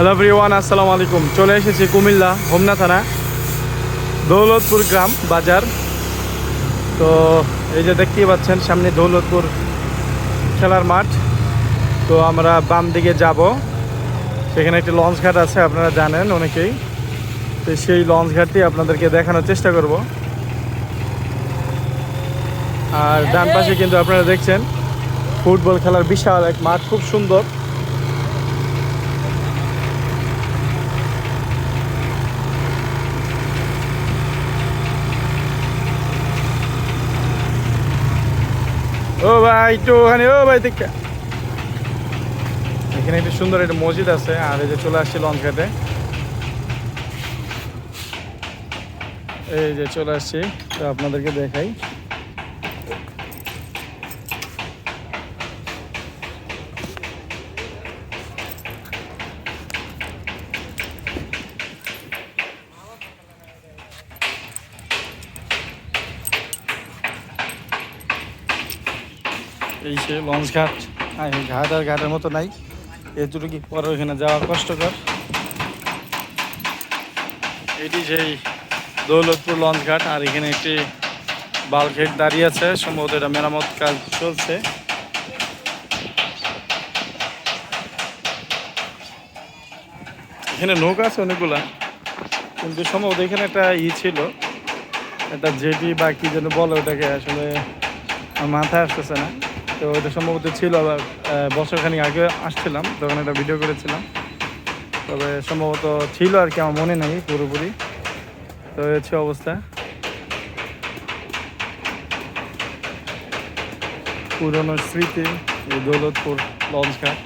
Hello Priyan আসসালামু আলাইকুম। চলে এসেছি কুমিল্লা হোমনা থানা, দৌলতপুর গ্রাম বাজার। তো এই যে দেখতেই পাচ্ছেন, সামনে দৌলতপুর খেলার মাঠ। তো আমরা বাম দিকে যাব। সেখানে একটি লঞ্চ ঘাট আছে, আপনারা জানেন অনেকেই। তো সেই লঞ্চ ঘাটটি আপনাদেরকে দেখানোর চেষ্টা করব। আর ডান পাশে কিন্তু আপনারা দেখছেন, ফুটবল খেলার বিশাল এক মাঠ, খুব সুন্দর। ও ভাই, একটু ওখানে, ও ভাই দেখ এখানে একটি সুন্দর একটা মসজিদ আছে, আর এই যে চলে আসছি লঞ্চ ঘাটে এই যে চলে আসছি আপনাদেরকে দেখাই। এই সে লঞ্চ ঘাট। ঘাট আর ঘাটের মতো নাই। এতটুকু পরে ওইখানে যাওয়া কষ্টকর। এটি সেই দৌলতপুর লঞ্চ ঘাট আর এখানে একটি বালঘেট দাঁড়িয়ে আছে। সম্ভবত এটা মেরামত কাজ চলছে। এখানে নৌকা আছে অনেকগুলা। কিন্তু সম্ভবত এখানে একটা ই ছিল। একটা জেটি বা কি যেন বলে ওটাকে। আসলে মাথায় আসতেছে না। তো ওটা সম্ভবত ছিল আবার আহ, বছরখানিক আগে আসছিলাম তখন একটা ভিডিও করেছিলাম। তবে সম্ভবত ছিল আর কি আমার মনে নেই পুরোপুরি। তো হচ্ছে অবস্থা। পুরনো স্মৃতি দৌলতপুর লঞ্চ ঘাট।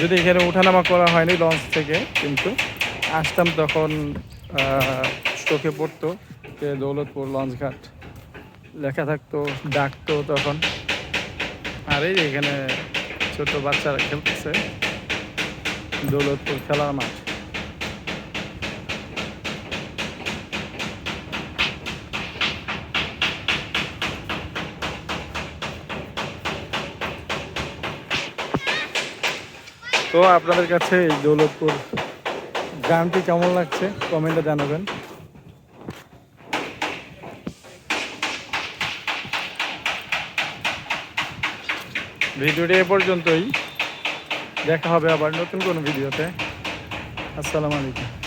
যদি এখানে ওঠানামা করা হয়নি লঞ্চ থেকে কিন্তু আসতাম তখন চোখে পড়তো যে দৌলতপুর লঞ্চ ঘাট। লেখা থাকতো ডাকতো তখন। এই এখানে ছোট বাচ্চারা খেলতেছে। দৌলতপুর খেলার মাঠ। তো আপনাদের কাছে এই দৌলতপুর গ্রামটি কেমন লাগছে? কমেন্টে জানাবেন। ভিডিওটি এ পর্যন্তই। দেখা হবে আবার নতুন কোনো ভিডিওতে। আসসালামু আলাইকুম।